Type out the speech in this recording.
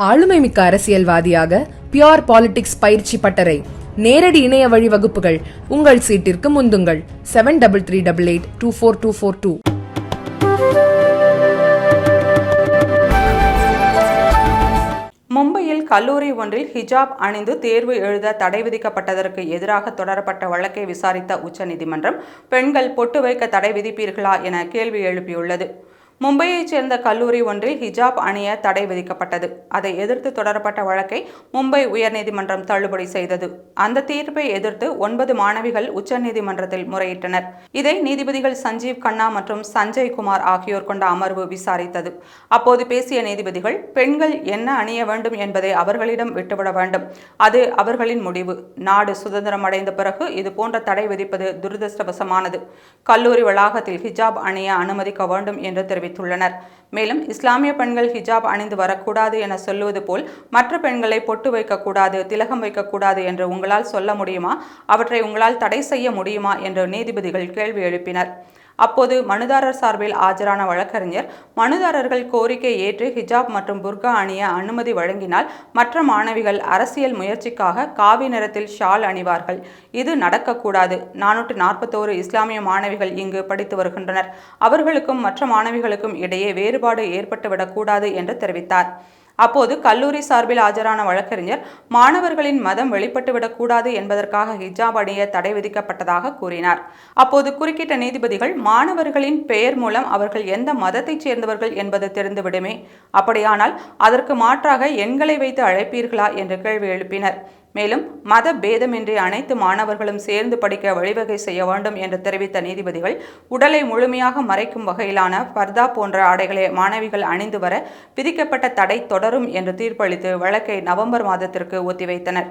ஆளுமைமிக்க அரசியல்வாதியாக pure politics பயிற்சி பட்டறை. நேரடி இணைய வழி வகுப்புகள். உங்கள் சீட்டிற்கு முந்துங்கள். Seven double three double eight two four two four two மும்பையில் கல்லூரி ஒன்றில் ஹிஜாப் அணிந்து தேர்வு எழுத தடை விதிக்கப்பட்டதற்கு எதிராக தொடரப்பட்ட வழக்கை விசாரித்த உச்சநீதிமன்றம் பெண்கள் பொட்டு வைக்க தடை விதிப்பீர்களா என கேள்வி எழுப்பியுள்ளது. மும்பையைச் சேர்ந்த கல்லூரி ஒன்றில் ஹிஜாப் அணிய தடை விதிக்கப்பட்டது. அதை எதிர்த்து தொடரப்பட்ட வழக்கை மும்பை உயர்நீதிமன்றம் தள்ளுபடி செய்தது. அந்த தீர்ப்பை எதிர்த்து ஒன்பது மாணவிகள் உச்சநீதிமன்றத்தில் முறையிட்டனர். இதை நீதிபதிகள் சஞ்சீவ் கண்ணா மற்றும் சஞ்சய் குமார் ஆகியோர் கொண்ட அமர்வு விசாரித்தது. அப்போது பேசிய நீதிபதிகள் பெண்கள் என்ன அணிய வேண்டும் என்பதை அவர்களிடம் விட்டுவிட வேண்டும். அது அவர்களின் முடிவு. நாடு சுதந்திரம் அடைந்த பிறகு இது போன்ற தடை விதிப்பது துரதிருஷ்டவசமானது. கல்லூரி வளாகத்தில் ஹிஜாப் அணிய அனுமதிக்க வேண்டும் என்று தெரிவித்தார். தெரிவித்துள்ளனர் மேலும் இஸ்லாமிய பெண்கள் ஹிஜாப் அணிந்து வரக்கூடாது என சொல்லுவது போல் மற்ற பெண்களை பொட்டு வைக்கக்கூடாது திலகம் வைக்கக்கூடாது என்று உங்களால் சொல்ல முடியுமா? அவற்றை உங்களால் தடை செய்ய முடியுமா? என்று நீதிபதிகள் கேள்வி எழுப்பினர். அப்போது மனுதாரர் சார்பில் ஆஜரான வழக்கறிஞர் மனுதாரர்கள் கோரிக்கை ஏற்று ஹிஜாப் மற்றும் புர்கா அணிய அனுமதி வழங்கினால் மற்ற மாணவிகள் அரசியல் முயற்சிக்காக காவி நிறத்தில் ஷால் அணிவார்கள். இது நடக்கக்கூடாது. நானூற்று நாற்பத்தோரு இஸ்லாமிய மாணவிகள் இங்கு படித்து வருகின்றனர். அவர்களுக்கும் மற்ற மாணவிகளுக்கும் இடையே வேறுபாடு ஏற்பட்டுவிடக்கூடாது என்று தெரிவித்தார். அப்போது கல்லூரி சார்பில் ஆஜரான வழக்கறிஞர் மாணவர்களின் மதம் வெளிப்பட்டுவிடக்கூடாது என்பதற்காக ஹிஜாப் அணிய தடை விதிக்கப்பட்டதாக கூறினார். அப்போது குறுக்கிட்ட நீதிபதிகள் மாணவர்களின் பெயர் மூலம் அவர்கள் எந்த மதத்தைச் சேர்ந்தவர்கள் என்பது தெரிந்துவிடுமே. அப்படியானால் அதற்கு மாற்றாக எண்களை வைத்து அழைப்பீர்களா? என்று கேள்வி எழுப்பினர். மேலும் மத பேதமின்றி அனைத்து மாணவர்களும் சேர்ந்து படிக்க வழிவகை செய்ய வேண்டும் என்று தெரிவித்த நீதிபதிகள் உடலை முழுமையாக மறைக்கும் வகையிலான பர்தா போன்ற ஆடைகளை மாணவிகள் அணிந்து வர விதிக்கப்பட்ட தடை தொடரும் என்று தீர்ப்பளித்து வழக்கை நவம்பர் மாதத்திற்கு ஒத்திவைத்தனர்.